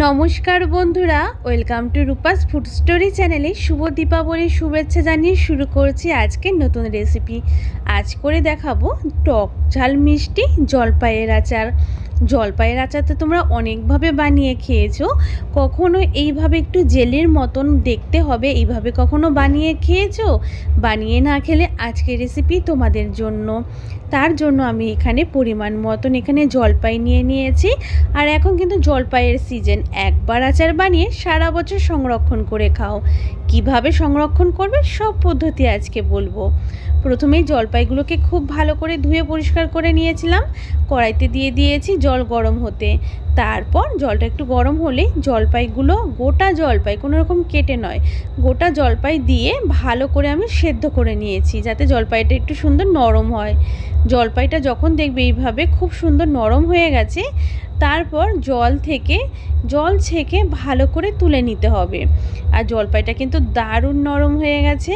নমস্কার বন্ধুরা, welcome to Rupa's food story চ্যানেলে শুভ দীপাবলির শুভেচ্ছা জানিয়ে শুরু করছি আজকের নতুন রেসিপি। আজ করে দেখাবো টক ঝাল মিষ্টি জলপাইয়ের আচার। জলপাইয়ের আচার তো তোমরা অনেকভাবে বানিয়ে খেয়েছো, কখনো এইভাবে একটু জেলের মতন দেখতে হবে, এইভাবে কখনো বানিয়ে খেয়েছো? বানিয়ে না খেলে আজকের রেসিপি তোমাদের জন্য। তার জন্য আমি এখানে পরিমাণ মতন এখানে জলপাই নিয়ে নিয়েছি। আর এখন কিন্তু জলপাইয়ের সিজন একবার আচার বানিয়ে সারা বছর সংরক্ষণ করে খাও। কীভাবে সংরক্ষণ করবে সব পদ্ধতি আজকে বলব। প্রথমেই জলপাইগুলোকে খুব ভালো করে ধুয়ে পরিষ্কার করে নিয়েছিলাম। কড়াইতে দিয়ে দিয়েছি জল গরম হতে। তারপর জলটা একটু গরম হলে জলপাইগুলো গোটা জলপাই, কোনো রকম কেটে নয়, গোটা জলপাই দিয়ে ভালো করে আমি সেদ্ধ করে নিয়েছি যাতে জলপাইটা একটু সুন্দর নরম হয়। জলপাইটা যখন দেখবে এইভাবে খুব সুন্দর নরম হয়ে গেছে তারপর জল থেকে, জল ছেঁকে ভালো করে তুলে নিতে হবে। আর জলপাইটা কিন্তু দারুণ নরম হয়ে গেছে।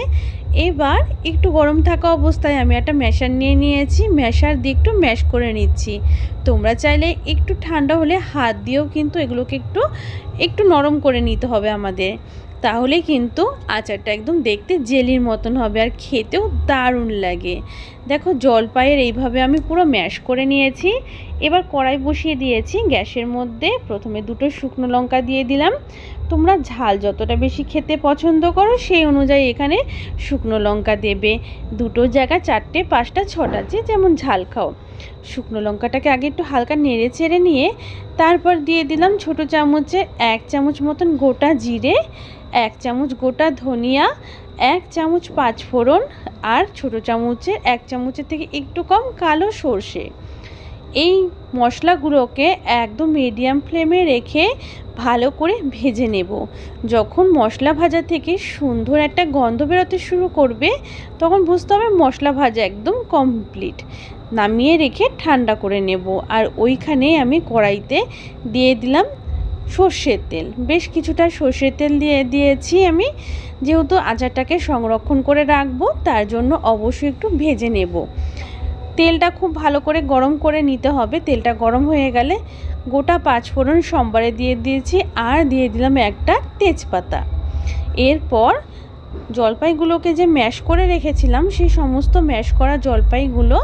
এবার একটু গরম থাকা অবস্থায় আমি একটা ম্যাশার নিয়ে নিয়েছি। ম্যাশার দিয়ে একটু ম্যাশ করে নিচ্ছি। তোমরা চাইলে একটু ঠান্ডা হলে হাত দিয়েও কিন্তু এগুলোকে একটু একটু নরম করে নিতে হবে আমাদের। তাহলে কিন্তু আচারটা একদম দেখতে জেলির মতন হবে আর খেতেও দারুণ লাগে। দেখো জলপাইয়ের এইভাবে আমি পুরো ম্যাশ করে নিয়েছি। এবার কড়াই বসিয়ে দিয়েছি গ্যাসের মধ্যে। প্রথমে দুটো শুকনো লঙ্কা দিয়ে দিলাম। তোমরা ঝাল যতটা বেশি খেতে পছন্দ করো সেই অনুযায়ী এখানে শুকনো লঙ্কা দেবে। দুটো জায়গা চারটে, পাঁচটা, ছটা যে যেমন ঝাল খাও। শুকনো লঙ্কাটাকে আগে একটু হালকা নেড়ে চেড়ে নিয়ে তারপর দিয়ে দিলাম ছোট চামচে এক চামচ মতন গোটা জিরে, এক চামচ গোটা ধনিয়া, এক চামচ পাঁচফোড়ন আর ছোট চামচে এক চামচের থেকে একটু কম কালো সর্ষে। এই মশলাগুলোকে একদম মিডিয়াম ফ্লেমে রেখে ভালো করে ভেজে নেব। যখন মশলা ভাজা থেকে সুন্দর একটা গন্ধ বেরোতে শুরু করবে, তখন বুঝতে হবে মশলা ভাজা একদম কমপ্লিট নামিয়ে রেখে ঠান্ডা করে নেব। আর ওইখানে আমি কড়াইতে দিয়ে দিলাম সর্ষের তেল। বেশ কিছুটা সর্ষের তেল দিয়ে দিয়েছি আমি। যেহেতু আচারটাকে সংরক্ষণ করে রাখব, তার জন্য অবশ্যই একটু ভেজে নেব। তেলটা খুব ভালো করে গরম করে নিতে হবে। তেলটা গরম হয়ে গেলে গোটা পাঁচ ফোড়ন সোমবারে দিয়ে দিয়েছি আর দিয়ে দিলাম একটা তেজপাতা। এরপর জলপাইগুলোকে যে ম্যাশ করে রেখেছিলাম, সেই সমস্ত ম্যাশ করা জলপাইগুলো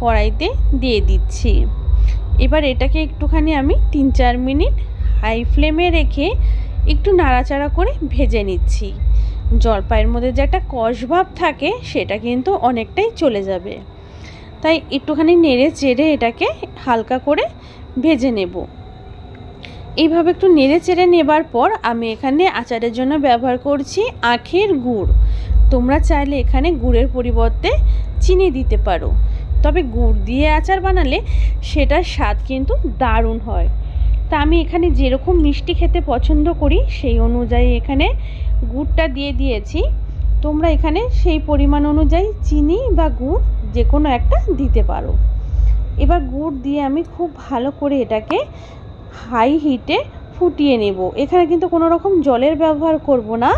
কড়াইতে দিয়ে দিচ্ছি। এবার এটাকে একটুখানি আমি তিন চার মিনিট হাই ফ্লেমে রেখে একটু নাড়াচাড়া করে ভেজে নিচ্ছি। জলপাইয়ের মধ্যে যে একটা কষভাব থাকে, সেটা কিন্তু অনেকটাই চলে যাবে। তাই একটুখানি নেড়ে চেড়ে এটাকে হালকা করে ভেজে নেব। এইভাবে একটু নেড়ে চেড়ে নেবার পর আমি এখানে আচারের জন্য ব্যবহার করছি আখের গুড়। তোমরা চাইলে এখানে গুড়ের পরিবর্তে চিনি দিতে পারো। তবে গুড় দিয়ে আচার বানালে সেটার স্বাদ কিন্তু দারুণ হয়। তা আমি এখানে যেরকম মিষ্টি খেতে পছন্দ করি সেই অনুযায়ী এখানে গুড়টা দিয়ে দিয়েছি। তোমরা এখানে সেই পরিমাণ অনুযায়ী চিনি বা গুড় যে কোনো একটা দিতে পারো। এবার গুড় দিয়ে আমি খুব ভালো করে এটাকে হাই হিটে ফুটিয়ে নেব। এখানে কিন্তু কোনো রকম জলের ব্যবহার করব না,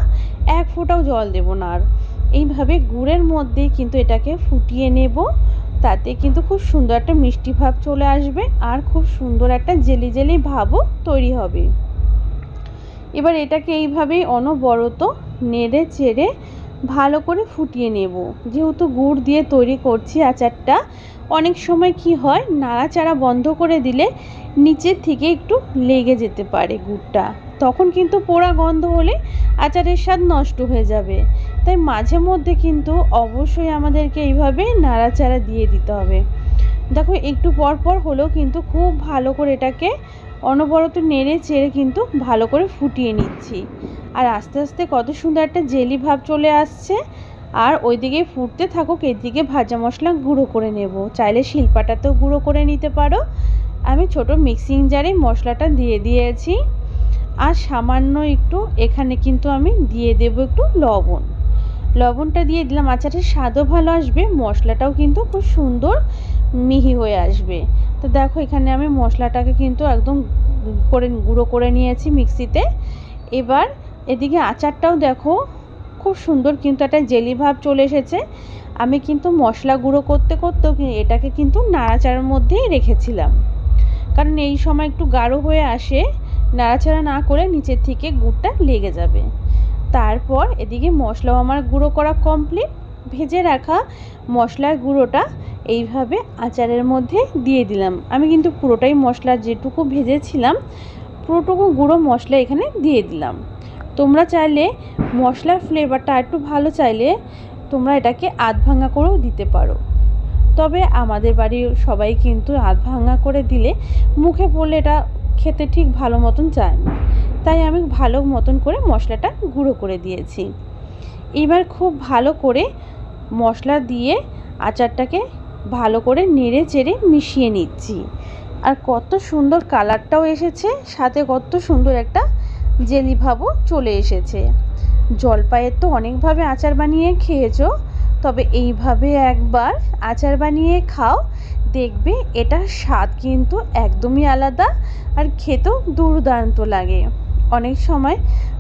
এক ফোঁটাও জল দেব না। আর এইভাবে গুড়ের মধ্যেই কিন্তু এটাকে ফুটিয়ে নেব। তাতে কিন্তু খুব সুন্দর একটা মিষ্টি ভাব চলে আসবে আর খুব সুন্দর একটা জেলি জেলি ভাবও তৈরি হবে। এবার এটাকে এইভাবেই অনবরত নেড়ে চেড়ে ভালো করে ফুটিয়ে নেব। যেহেতু গুড় দিয়ে তৈরি করছি আচারটা, অনেক সময় কি হয়, নাড়াচাড়া বন্ধ করে দিলে নিচের থেকে একটু লেগে যেতে পারে গুড়টা। তখন কিন্তু পোড়া গন্ধ হলে আচারের স্বাদ নষ্ট হয়ে যাবে। তাই মাঝে মধ্যে কিন্তু অবশ্যই আমাদেরকে এইভাবে নাড়াচাড়া দিয়ে দিতে হবে। দেখো, একটু পর পর হলেও কিন্তু খুব ভালো করে এটাকে অনবরত নেড়ে চেড়ে কিন্তু ভালো করে ফুটিয়ে নিচ্ছি। আর আস্তে আস্তে কত সুন্দর একটা জেলি ভাব চলে আসছে। আর ওইদিকে ফুটতে থাকুক, এদিকে ভাজা মশলা গুঁড়ো করে নেব। চাইলে শিলপাটাতেও গুঁড়ো করে নিতে পারো। আমি ছোট মিক্সিং জারে মশলাটা দিয়ে দিয়েছি। আর সামান্য একটু, এখানে কিন্তু আমি দিয়ে দেব একটু লবণ। লবণটা দিয়ে দিলাম। আচারের স্বাদও ভালো আসবে, মশলাটাও কিন্তু খুব সুন্দর মিহি হয়ে আসবে। তো দেখো, এখানে আমি মশলাটাকে কিন্তু একদম করে, গুঁড়ো করে নিয়েছি মিক্সিতে। এবার এদিকে আচারটাও দেখো, খুব সুন্দর কিন্তু একটা জেলি ভাব চলে এসেছে। আমি কিন্তু মশলা গুঁড়ো করতে করতেও এটাকে কিন্তু নাড়াচাড়ার মধ্যেই রেখেছিলাম। কারণ এই সময় একটু গাঢ় হয়ে আসে, নাড়াচাড়া না করে নিচের থেকে গুড়টা লেগে যাবে। তারপর এদিকে মশলাও আমার গুঁড়ো করা কমপ্লিট ভেজে রাখা মশলার গুঁড়োটা এইভাবে আচারের মধ্যে দিয়ে দিলাম। আমি কিন্তু পুরোটাই মশলা যেটুকু ভেজেছিলাম, পুরোটুকু গুঁড়ো মশলা এখানে দিয়ে দিলাম। তোমরা চাইলে মশলার ফ্লেভারটা একটু ভালো চাইলে তোমরা এটাকে আধ ভাঙা করেও দিতে পারো। তবে আমাদের বাড়ির সবাই কিন্তু আধ ভাঙা করে দিলে মুখে পড়লে এটা খেতে ঠিক ভালো মতন চায় না। তাই আমি ভালো মতন করে মশলাটা গুঁড়ো করে দিয়েছি। এবার খুব ভালো করে মশলা দিয়ে আচারটাকে ভালো করে নেড়ে চেড়ে মিশিয়ে নিচ্ছি। আর কত সুন্দর কালারটাও এসেছে, সাথে কত সুন্দর একটা জেলি ভাবও চলে এসেছে। জলপাইয়ের তো অনেকভাবে আচার বানিয়ে খেয়েছো, তবে এইভাবে একবার আচার বানিয়ে খাও, দেখবে এটার স্বাদ কিন্তু একদমই আলাদা আর খেতেও দুর্দান্ত লাগে। অনেক সময়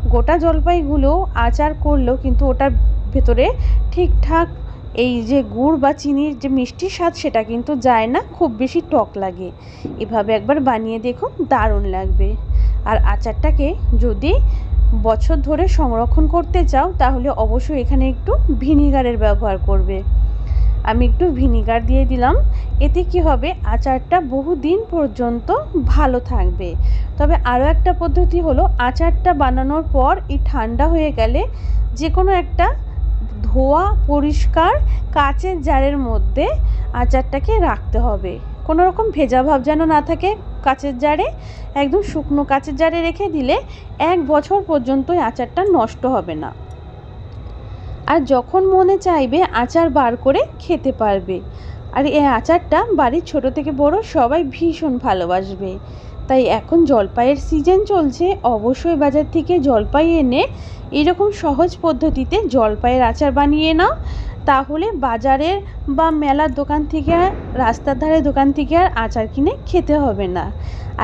গোটা জলপাইগুলো আচার করলেও কিন্তু ওটার ভেতরে ঠিকঠাক এই যে গুড় বা চিনির যে মিষ্টি স্বাদ সেটা কিন্তু যায় না, খুব বেশি টক লাগে। এভাবে একবার বানিয়ে দেখুন, দারুণ লাগবে। আর আচারটাকে যদি বছর ধরে সংরক্ষণ করতে চাও, তাহলে অবশ্যই এখানে একটু ভিনিগারের ব্যবহার করবে। আমি একটু ভিনিগার দিয়ে দিলাম। এতে কি হবে? আচারটা বহুদিন পর্যন্ত ভালো থাকবে। তবে আরও একটা পদ্ধতি হলো, আচারটা বানানোর পর এই ঠান্ডা হয়ে গেলে যে কোনো একটা ধোয়া, পরিষ্কার, কাচের জারের মধ্যে আচারটাকে রাখতে হবে। কোনো রকম ভেজা ভাব যেন না থাকে কাচের জারে, একদম শুকনো কাচের জারে রেখে দিলে এক বছর পর্যন্ত আচারটা নষ্ট হবে না। আর যখন মনে চাইবে আচার বার করে খেতে পারবে। আর এই আচারটা বাড়ির ছোট থেকে বড় সবাই ভীষণ ভালোবাসবে। তাই এখন জলপাইয়ের সিজন চলছে, অবশ্যই বাজার থেকে জলপাই এনে এরকম সহজ পদ্ধতিতে জলপাইয়ের আচার বানিয়ে নাও। তাহলে বাজারের বা মেলার দোকান থেকে আর রাস্তার ধারে দোকান থেকে আর আচার কিনে খেতে হবে না।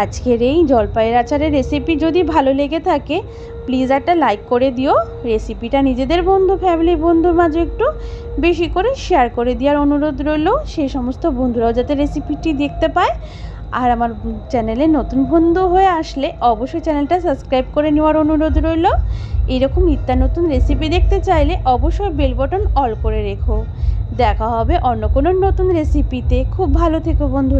আজকের এই জলপাইয়ের আচারের রেসিপি যদি ভালো লেগে থাকে প্লিজ একটা লাইক করে দিও। রেসিপিটা নিজেদের বন্ধু ফ্যামিলি বন্ধুর মাঝে একটু বেশি করে শেয়ার করে দেওয়ার অনুরোধ রইল সেই সমস্ত বন্ধুরাও যাতে রেসিপিটি দেখতে পায়। আর আমার চ্যানেলে নতুন বন্ধু হয়ে আসলে অবশ্যই চ্যানেলটা সাবস্ক্রাইব করে নেওয়ার অনুরোধ রইল। এরকম নিত্য নতুন রেসিপি দেখতে চাইলে অবশ্যই বেল বটন অল করে রেখো। দেখা হবে অন্য কোনো নতুন রেসিপিতে খুব ভালো থেকো বন্ধুরা।